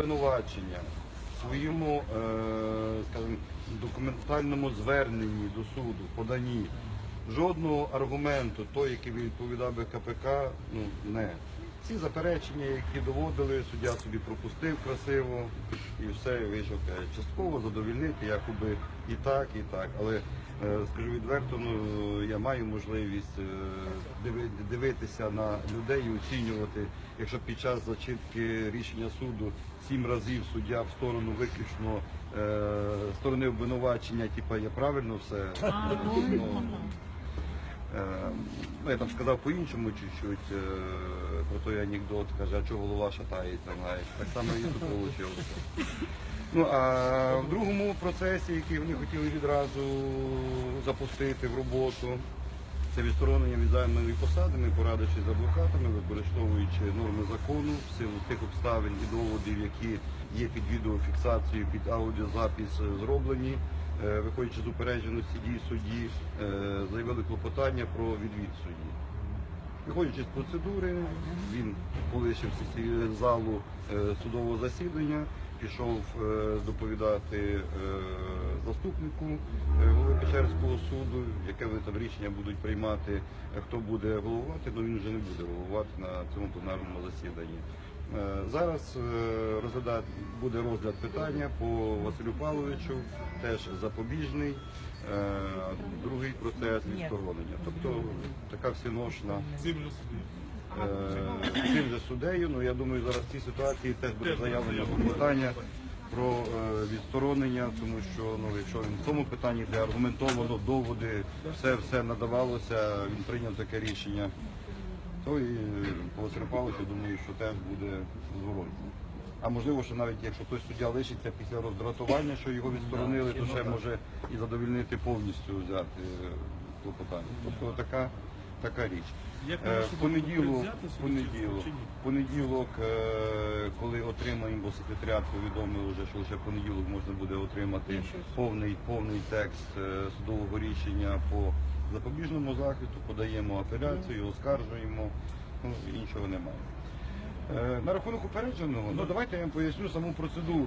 обвинувачення в своєму е, документальному зверненні до суду, поданні, жодного аргументу, той, який відповідав би КПК, ну не. Ці заперечення, які доводили, суддя собі пропустив красиво і все вийшов. Частково задовільнити, якоби і так, і так. Скажу відверто, ну я маю можливість е, дивитися на людей і оцінювати, якщо під час зачитки рішення суду сім разів суддя в сторону виключно е, сторони обвинувачення, типа я правильно все. ну, Е, Ну, я там сказав по-іншому чуть-чуть е, про той анекдот, каже, а чого голова шатається, знаєш. Так само і тут вийшло. Ну а в другому процесі, який вони хотіли відразу запустити в роботу, це відсторонення від займаної посади, ми порадившись з адвокатами, використовуючи норми закону в силу тих обставин і доводів, які є під відеофіксацією, під аудіозапис е, зроблені, е, виходячи з упередженості дій судді, е, заявили клопотання про відвід судді. Виходячи з процедури, він полишив сесій- залу е, судового засідання, пішов е, доповідати е, заступнику е, голови Печерського суду, яке вони там рішення будуть приймати, хто буде головувати, ну він вже не буде головувати на цьому пленарному засіданні. Зараз розгляда- буде розгляд питання по Василю Павловичу, теж запобіжний, другий процес відсторонення. Тобто така всеношна Судді. е, же суддею. Ну я думаю, зараз в цій ситуації теж буде заявлення питання про е, відсторонення, тому що ну якщо він в цьому питанні, де аргументовано доводи, все все надавалося, він прийняв таке рішення. То і Василю думаю, що теж буде зворотно. А можливо, що навіть якщо той суддя лишиться після роздратування, що його відсторонили, то ще може і задовільнити повністю взяти е, клопотання. Тобто така, така річ. Е, В понеділок, в понеділок, в понеділок, е, коли отримаємо, бо секретаріат повідомив вже, що лише в понеділок можна буде отримати повний, повний текст е, судового рішення по запобіжному захисту, подаємо апеляцію, оскаржуємо, ну іншого немає. На рахунок упередженого, ну давайте я вам поясню саму процедуру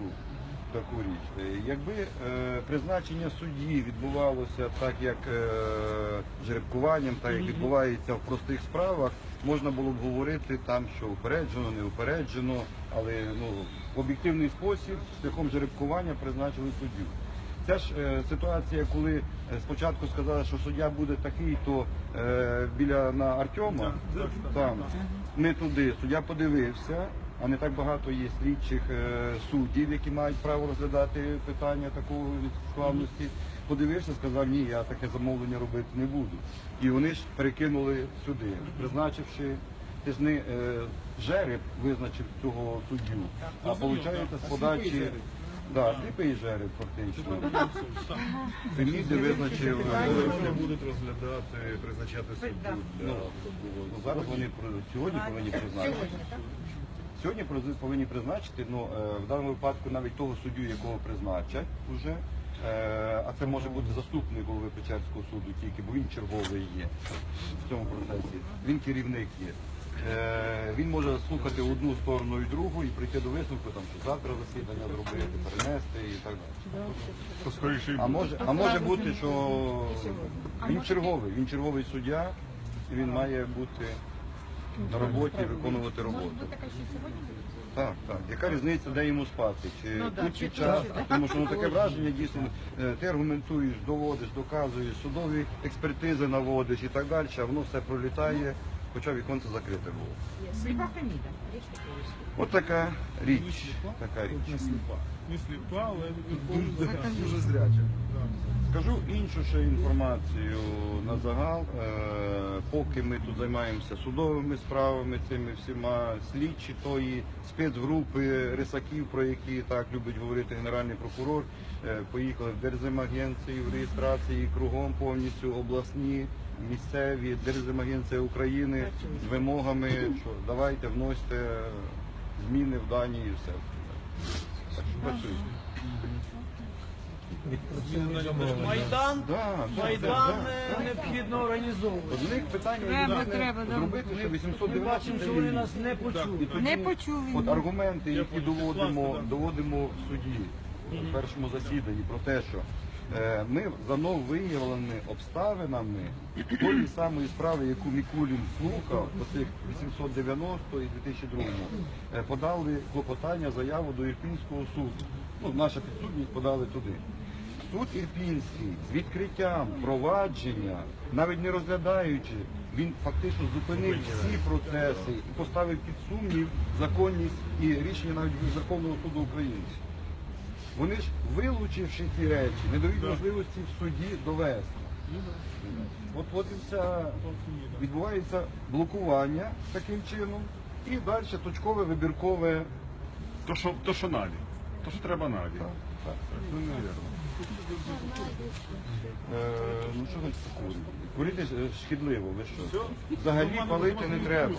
таку річ. Е, Якби е, призначення судді відбувалося так, як е, жеребкуванням, так як відбувається в простих справах, можна було б говорити там, що упереджено, не упереджено, але ну, в об'єктивний спосіб шляхом жеребкування призначили суддю. Ця ж е, ситуація, коли е, спочатку сказали, що суддя буде такий, то е, біля на Артема, там, ми туди, суддя подивився, а не так багато є слідчих е, суддів, які мають право розглядати питання такої складності. Подивився, сказав, ні, я таке замовлення робити не буду. І вони ж перекинули сюди, призначивши. Ти ж не е, жереб визначив цього суддю, а виходить з подачі. Да, сліпий жереб фактично. Феміди визначив. е, вони будуть розглядати, призначати суддю Ну, ну, зараз вони сьогодні повинні призначити. Сьогодні повинні призначити, ну е, в даному випадку навіть того суддю, якого призначать уже. Е, А це може бути заступник голови Печерського суду тільки, бо він черговий є в цьому процесі. Він керівник є. Е, Він може слухати одну сторону і другу і прийти до висновку, там, що завтра засідання зробити, перенести і так далі. А може, а може бути, що він черговий, він черговий суддя, і він має бути на роботі виконувати роботу. Так, так. Яка різниця, де йому спати? Чи тут чи час? Тому що ну, таке враження дійсно, е, ти аргументуєш, доводиш, доказуєш, судові експертизи наводиш і так далі, а воно все пролітає, хоча віконце закрите було. Сліпа Хаміда. От така річ. Така річ. Не сліпа. Не сліпа, але. Дуже зряче. Скажу іншу ще інформацію на загал. Е, Поки ми тут займаємося судовими справами, цими всіма слідчі тої спецгрупи рисаків, про які так любить говорити генеральний прокурор, е, поїхали в Держземагенції в реєстрації кругом повністю обласні, місцеві Держземагенція України з вимогами, що давайте вносьте зміни в дані і все. Так що працюємо. Майдан, Да, да, Майдан да, е, да. необхідно організовувати. От в них питання Треба, треба, да. зробити, що Ми 890 бачимо, що вони нас не почули. Не почули. От аргументи, які доводимо, доводимо в суді в першому засіданні про те, що е, ми за нововиявленими обставинами тої самої справи, яку Мікулін слухав по цих 890 і 2002 е, подали клопотання, заяву до Ірпінського суду. Ну, наша підсудність подали туди. Суд Ірпінський з відкриттям провадження, навіть не розглядаючи, він фактично зупинив всі процеси і поставив під сумнів законність і рішення навіть Верховного суду України. Вони ж, вилучивши ті речі, не дають можливості в суді довести. От, от і вся відбувається блокування таким чином, і далі точкове вибіркове. То, що, то, що налі. То, що треба налі. Так, так. Ну. Е, ну що значить курити? Курити е, шкідливо, ви що? Взагалі палити не треба.